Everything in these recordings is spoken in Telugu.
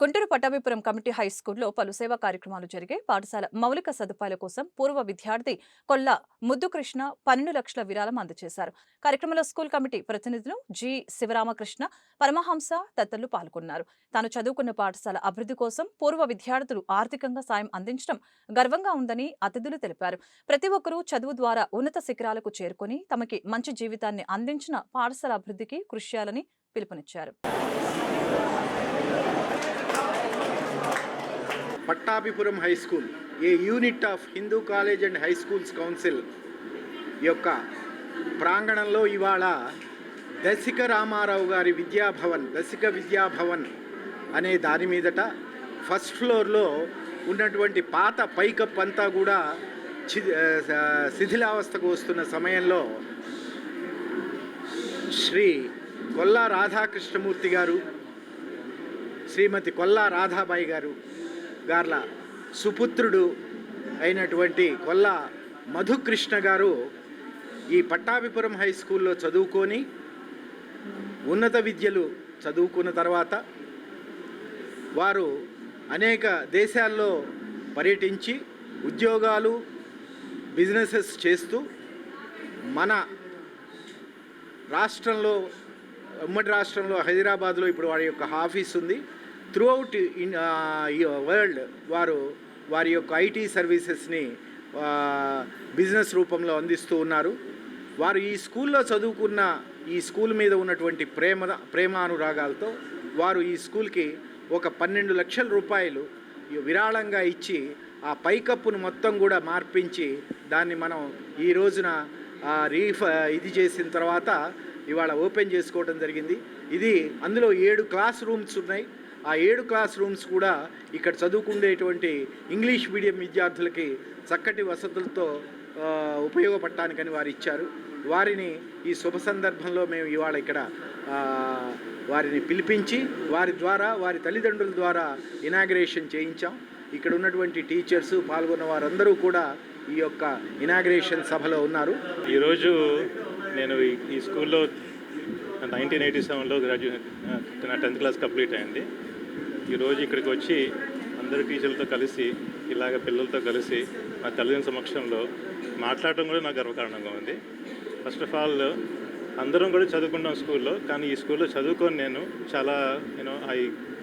గుంటూరు పట్టాభిపురం కమిటీ హై స్కూల్లో పలు సేవా కార్యక్రమాలు జరిగాయి. పాఠశాల మౌలిక సదుపాయాల కోసం పూర్వ విద్యార్థి కొల్ల ముద్దుకృష్ణ పన్నెండు లక్షల విరాళం అందజేశారు. కార్యక్రమంలో స్కూల్ కమిటీ ప్రతినిధులు జి శివరామకృష్ణ పరమహంస తదితరులు పాల్గొన్నారు. తాను చదువుకున్న పాఠశాల అభివృద్ధి కోసం పూర్వ విద్యార్థులు ఆర్థికంగా సాయం అందించడం గర్వంగా ఉందని అతిథులు తెలిపారు. ప్రతి ఒక్కరూ చదువు ద్వారా ఉన్నత శిఖరాలకు చేరుకొని తమకి మంచి జీవితాన్ని అందించిన పాఠశాల అభివృద్ధికి కృషి చేయాలని పిలుపునిచ్చారు. Pattabhipuram high school a unit of Hindu college and high schools council యొక్క ప్రాంగణంలో ఇవాళ దశిక రామారావు గారి విద్యాభవన్ దశిక విద్యాభవన్ అనే దాని మీదట ఫస్ట్ ఫ్లోర్లో ఉన్నటువంటి పాత పైకప్ అంతా కూడా చి శిథిలావస్థకు వస్తున్న సమయంలో శ్రీ కొల్లా రాధాకృష్ణమూర్తి గారు శ్రీమతి కొల్లా రాధాబాయి గారు గార్ల సుపుత్రుడు అయినటువంటి కొల్ల మధుకృష్ణ గారు ఈ పట్టాభిపురం హై స్కూల్లో చదువుకొని ఉన్నత విద్యలు చదువుకున్న తర్వాత వారు అనేక దేశాల్లో పర్యటించి ఉద్యోగాలు బిజినెసెస్ చేస్తూ మన రాష్ట్రంలో ఉమ్మడి రాష్ట్రంలో హైదరాబాద్లో ఇప్పుడు వారి యొక్క ఆఫీస్ ఉంది. త్రూఅవుట్ ఇన్ వరల్డ్ వారు వారి యొక్క ఐటీ సర్వీసెస్ని బిజినెస్ రూపంలో అందిస్తూ ఉన్నారు. వారు ఈ స్కూల్లో చదువుకున్న ఈ స్కూల్ మీద ఉన్నటువంటి ప్రేమ ప్రేమానురాగాలతో వారు ఈ స్కూల్కి ఒక పన్నెండు లక్షల రూపాయలు విరాళంగా ఇచ్చి ఆ పైకప్పును మొత్తం కూడా మార్పించి దాన్ని మనం ఈ రోజున రీఫ్ ఇది చేసిన తర్వాత ఇవాళ ఓపెన్ చేసుకోవడం జరిగింది. ఇది అందులో ఏడు క్లాస్ రూమ్స్ ఉన్నాయి. ఆ ఏడు క్లాస్ రూమ్స్ కూడా ఇక్కడ చదువుకుండేటువంటి ఇంగ్లీష్ మీడియం విద్యార్థులకి చక్కటి వసతులతో ఉపయోగపడటానికని వారు ఇచ్చారు. వారిని ఈ శుభ సందర్భంలో మేము ఇవాళ ఇక్కడ వారిని పిలిపించి వారి ద్వారా వారి తల్లిదండ్రుల ద్వారా ఇనాగ్రేషన్ చేయించాం. ఇక్కడ ఉన్నటువంటి టీచర్స్ పాల్గొన్న వారందరూ కూడా ఈ యొక్క ఇనాగ్రేషన్ సభలో ఉన్నారు. ఈరోజు నేను ఈ- ఈ స్కూల్లో నైన్టీన్ ఎయిటీ సెవెన్లో గ్రాడ్యుయేట్ నా టెన్త్ క్లాస్ కంప్లీట్ అయింది. ఈరోజు ఇక్కడికి వచ్చి అందరు టీచర్లతో కలిసి ఇలాగ పిల్లలతో కలిసి మా తల్లిదండ్రుల సమక్షంలో మాట్లాడటం కూడా నాకు గర్వకారణంగా ఉంది. ఫస్ట్ ఆఫ్ ఆల్ అందరం కూడా చదువుకుంటాం స్కూల్లో కానీ ఈ స్కూల్లో చదువుకొని నేను చాలా you know I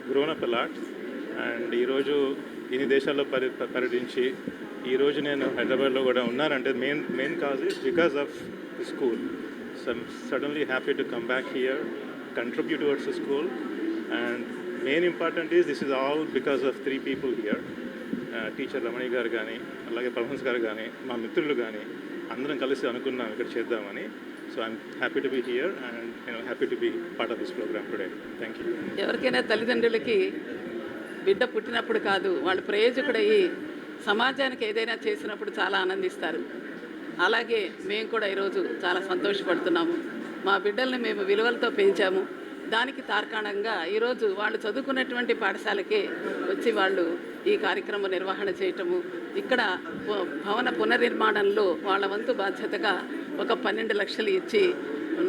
grown up a lot and ఈరోజు ఇన్ని దేశాల్లో పర్య పర్యటించి ఈరోజు నేను హైదరాబాద్లో కూడా ఉన్నానంటే main main cause is because of the school. So suddenly happy to come back here contribute towards the school and main important is this is all because of three people here teacher Ramani garu కానీ అలాగే పరమహంస్ గారు కానీ మా మిత్రులు కానీ అందరం కలిసి అనుకున్నాం ఇక్కడ చేద్దామని. So I'm happy to be here and నేను happy to be part of this programme today thank you ఎవరికైనా తల్లిదండ్రులకి బిడ్డ పుట్టినప్పుడు కాదు వాళ్ళు ప్రయోజకుడయ్యి సమాజానికి ఏదైనా చేసినప్పుడు చాలా ఆనందిస్తారు. అలాగే మేము కూడా ఈరోజు చాలా సంతోషపడుతున్నాము. మా బిడ్డల్ని మేము విలువలతో పెంచాము. దానికి తార్కాణంగా ఈరోజు వాళ్ళు చదువుకున్నటువంటి పాఠశాలకే వచ్చి వాళ్ళు ఈ కార్యక్రమం నిర్వహణ చేయటము ఇక్కడ భవన పునర్నిర్మాణంలో వాళ్ళ వంతు బాధ్యతగా ఒక పన్నెండు లక్షలు ఇచ్చి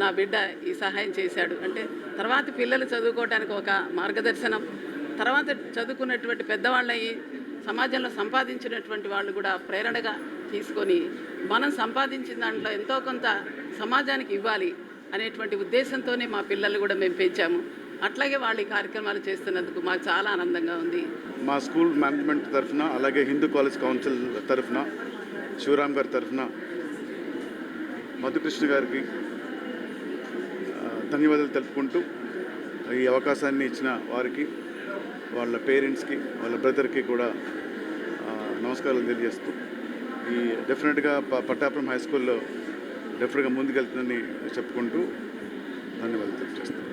నా బిడ్డ ఈ సహాయం చేశాడు. అంటే తర్వాత పిల్లలు చదువుకోవడానికి ఒక మార్గదర్శనం తర్వాత చదువుకున్నటువంటి పెద్దవాళ్ళయి సమాజంలో సంపాదించినటువంటి వాళ్ళు కూడా ప్రేరణగా తీసుకొని మనం సంపాదించిన దాంట్లో ఎంతో కొంత సమాజానికి ఇవ్వాలి. అనేటువంటి ఉద్దేశంతోనే మా పిల్లలు కూడా మేము పెంచాము. అట్లాగే వాళ్ళు ఈ కార్యక్రమాలు చేస్తున్నందుకు మాకు చాలా ఆనందంగా ఉంది. మా స్కూల్ మేనేజ్మెంట్ తరఫున అలాగే హిందూ కాలేజ్ కౌన్సిల్ తరఫున శివరామ్ గారి తరఫున మధుకృష్ణ గారికి ధన్యవాదాలు తెలుపుకుంటూ ఈ అవకాశాన్ని ఇచ్చిన వారికి వాళ్ళ పేరెంట్స్కి వాళ్ళ బ్రదర్కి కూడా నమస్కారాలు తెలియజేస్తూ ఈ డెఫినెట్గా ప పట్టాపురం హై స్కూల్లో డెఫినెట్గా ముందుకెళ్తుందని చెప్పుకుంటూ ధన్యవాదాలు తెలియజేస్తాను